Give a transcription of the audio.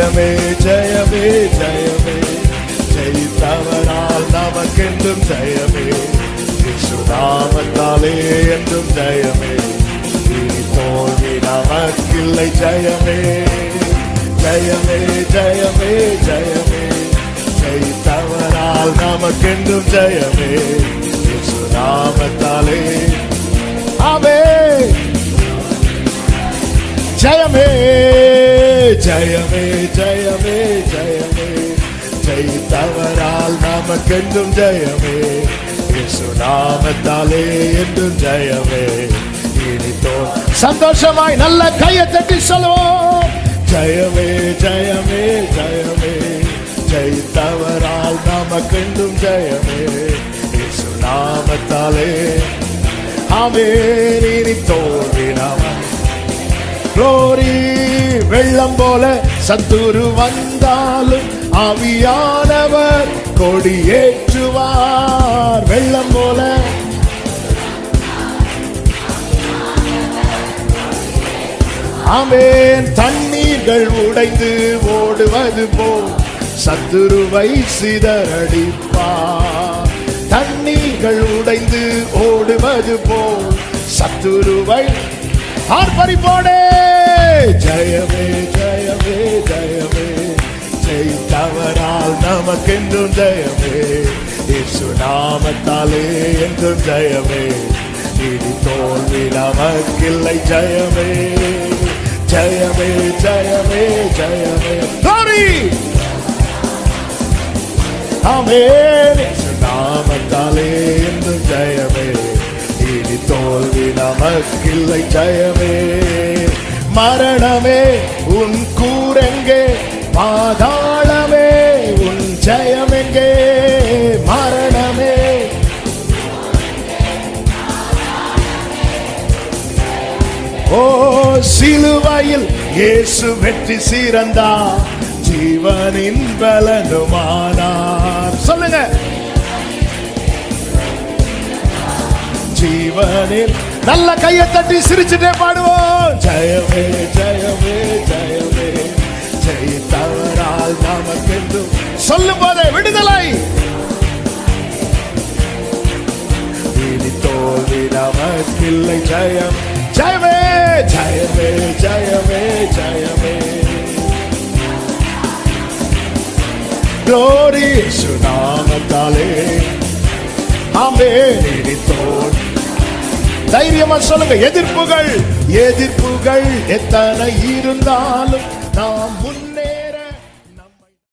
ஜெயமே ஜெயமே ஜெயமே. ஜெயித்தவனால் நமக்கென்றும் ஜெயமே. சுதாமத்தாலே என்றும் ஜெயமே. இனி தோல்வி நமக்கில்லை ஜெயமே. ஜெயமே ஜெயமே ஜெயமே. ஜெயித்தவனால் நமக்கென்றும் ஜெயமே. சுதாமத்தாலே ஆமே ஜெயமே. ஜெயமே ஜெயமே ஜெயமே. ஜெயித்தவரால் நமக்கென்றும் ஜெயமே. இயேசு நாமத்தாலே என்றும் ஜெயமே. இனித்தோ சந்தோஷமாய் நல்ல கையை தட்டி சொல்லுவோம். ஜெயமே ஜெயமே ஜெயமே. ஜெயித்தவரால் நமக்கென்றும் ஜெயமே. இயேசு நாமத்தாலே ஆமே இனி தோன்றினவன். குளோரி வெள்ளம் போல சத்துரு வந்தாலும் ஆவியானவர் கொடியேற்றுவார். வெள்ளம் போல. ஆமேன். தண்ணீர்கள் உடைந்து ஓடுவது போல் சத்துருவை சிதறடிப்பார். தண்ணீர்கள் உடைந்து ஓடுவது போல் சத்துருவை ஆர்ப்பரிப்போடே ஜெயமே ஜெயமே ஜெயமே. ஜெயித்தவரால் நமக்கென்றும் ஜெயமே. இயேசு நாமத்தாலே என்றும் ஜெயமே. இனி தோல்வி நமக்கில்லை ஜெயமே. ஜெயமே ஜெயமே ஜெயமே. Glory! ஆமென் நாமத்தாலே என்றும் ஜெயமே. இனி தோல்வி நமக்கில்லை ஜெயமே. மரணமே உன் கூரெங்கே பாதாளமே உன் ஜெயமெங்கே மரணமே. ஓ சிலுவையில் இயேசு வெற்றி சீரந்தா ஜீவனின் பலனுமானார். சொல்லுங்க. ஜீவனில் நல்ல கையை தட்டி சிரிச்சுட்டே பாடுவோம். ஜெயமே ஜெயமே ஜெயமே ஜெயித்தவரால் நமக்கென்றும் சொல்லும் போதே விடுதலை. இனி தோல்வி நமக்கில்லை ஜெயம். ஜெயமே ஜெயமே ஜெயமே ஜெயமே glory சுனாமத்தாலே ஆமே தைரியமா சொல்லுங்க. எதிர்ப்புகள் எதிர்ப்புகள் எத்தனை இருந்தாலும் நாம் முன்